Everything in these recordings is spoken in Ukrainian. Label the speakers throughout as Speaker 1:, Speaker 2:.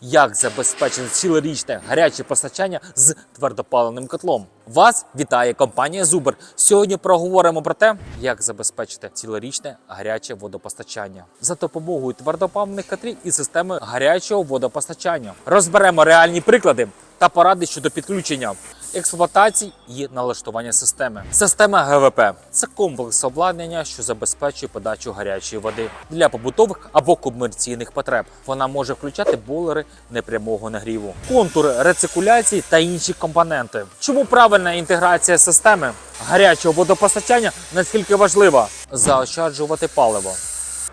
Speaker 1: Як забезпечити цілорічне гаряче постачання з твердопаленим котлом? Вас вітає компанія Зубер. Сьогодні проговоримо про те, як забезпечити цілорічне гаряче водопостачання за допомогою твердопаливних котлів і системи гарячого водопостачання. Розберемо реальні приклади та поради щодо підключення. Експлуатації і налаштування системи. Система ГВП це комплекс обладнання, що забезпечує подачу гарячої води для побутових або комерційних потреб. Вона може включати бойлери непрямого нагріву, контури рециркуляції та інші компоненти. Чому правильна інтеграція системи гарячого водопостачання наскільки важлива? Заощаджувати паливо.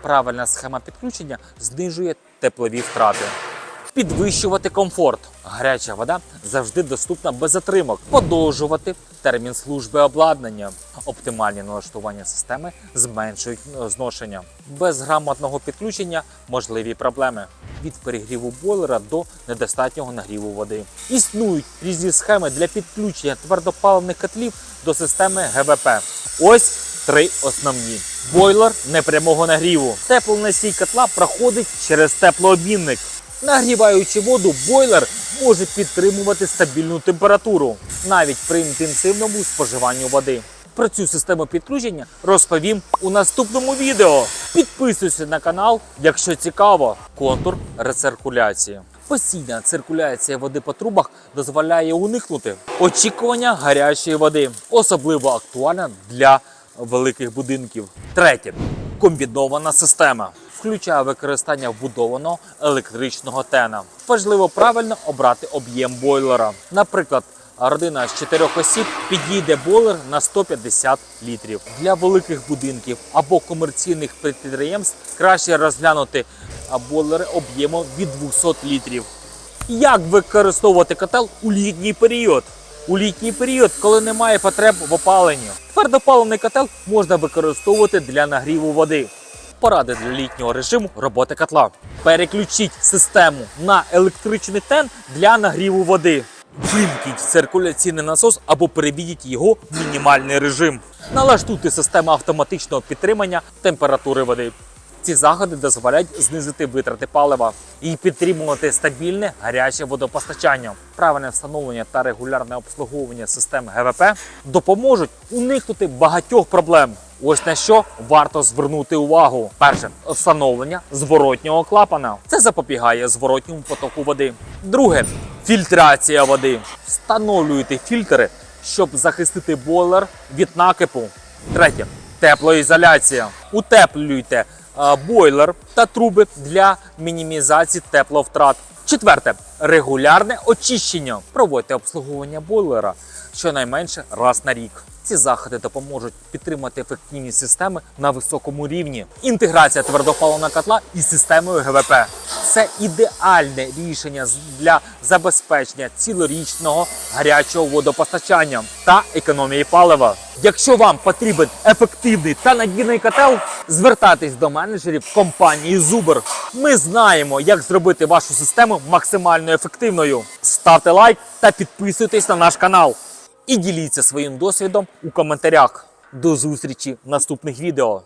Speaker 1: Правильна схема підключення знижує теплові втрати підвищувати комфорт. Гаряча вода завжди доступна без затримок, подовжувати термін служби обладнання. Оптимальні налаштування системи зменшують зношення. Без грамотного підключення можливі проблеми від перегріву бойлера до недостатнього нагріву води. Існують різні схеми для підключення твердопаливних котлів до системи ГВП. Ось три основні. Бойлер непрямого нагріву. Теплоносій котла проходить через теплообмінник. Нагріваючи воду, бойлер може підтримувати стабільну температуру навіть при інтенсивному споживанні води. Про цю систему підключення розповім у наступному відео. Підписуйся на канал, якщо цікаво. Контур рециркуляції. Постійна циркуляція води по трубах дозволяє уникнути очікування гарячої води, особливо актуальна для великих будинків. Третє комбінована система включає використання вбудованого електричного тена. Важливо правильно обрати об'єм бойлера. Наприклад, родина з чотирьох осіб підійде бойлер на 150 літрів. Для великих будинків або комерційних підприємств краще розглянути бойлери об'ємом від 200 літрів. Як використовувати котел у літній період? У літній період, коли немає потреб в опаленні, твердопаливний котел можна використовувати для нагріву води. Поради для літнього режиму роботи котла. Переключіть систему на електричний тен для нагріву води. Вимкніть циркуляційний насос або переведіть його в мінімальний режим. Налаштуйте систему автоматичного підтримання температури води. Ці заходи дозволяють знизити витрати палива і підтримувати стабільне гаряче водопостачання. Правильне встановлення та регулярне обслуговування систем ГВП допоможуть уникнути багатьох проблем. Ось на що варто звернути увагу. Перше встановлення зворотнього клапана. Це запобігає зворотньому потоку води. Друге фільтрація води. Встановлюйте фільтри, щоб захистити бойлер від накипу. Третє теплоізоляція. Утеплюйте е, бойлер та труби для мінімізації тепловтрат. Четверте регулярне очищення. Проводьте обслуговування бойлера щонайменше раз на рік. Ці заходи допоможуть підтримати ефективність системи на високому рівні. Інтеграція твердопаливного котла із системою ГВП це ідеальне рішення для забезпечення цілорічного гарячого водопостачання та економії палива. Якщо вам потрібен ефективний та надійний котел, звертайтесь до менеджерів компанії Zuber. Ми знаємо, як зробити вашу систему максимально ефективною. Ставте лайк та підписуйтесь на наш канал. І діліться своїм досвідом у коментарях. До зустрічі в наступних відео.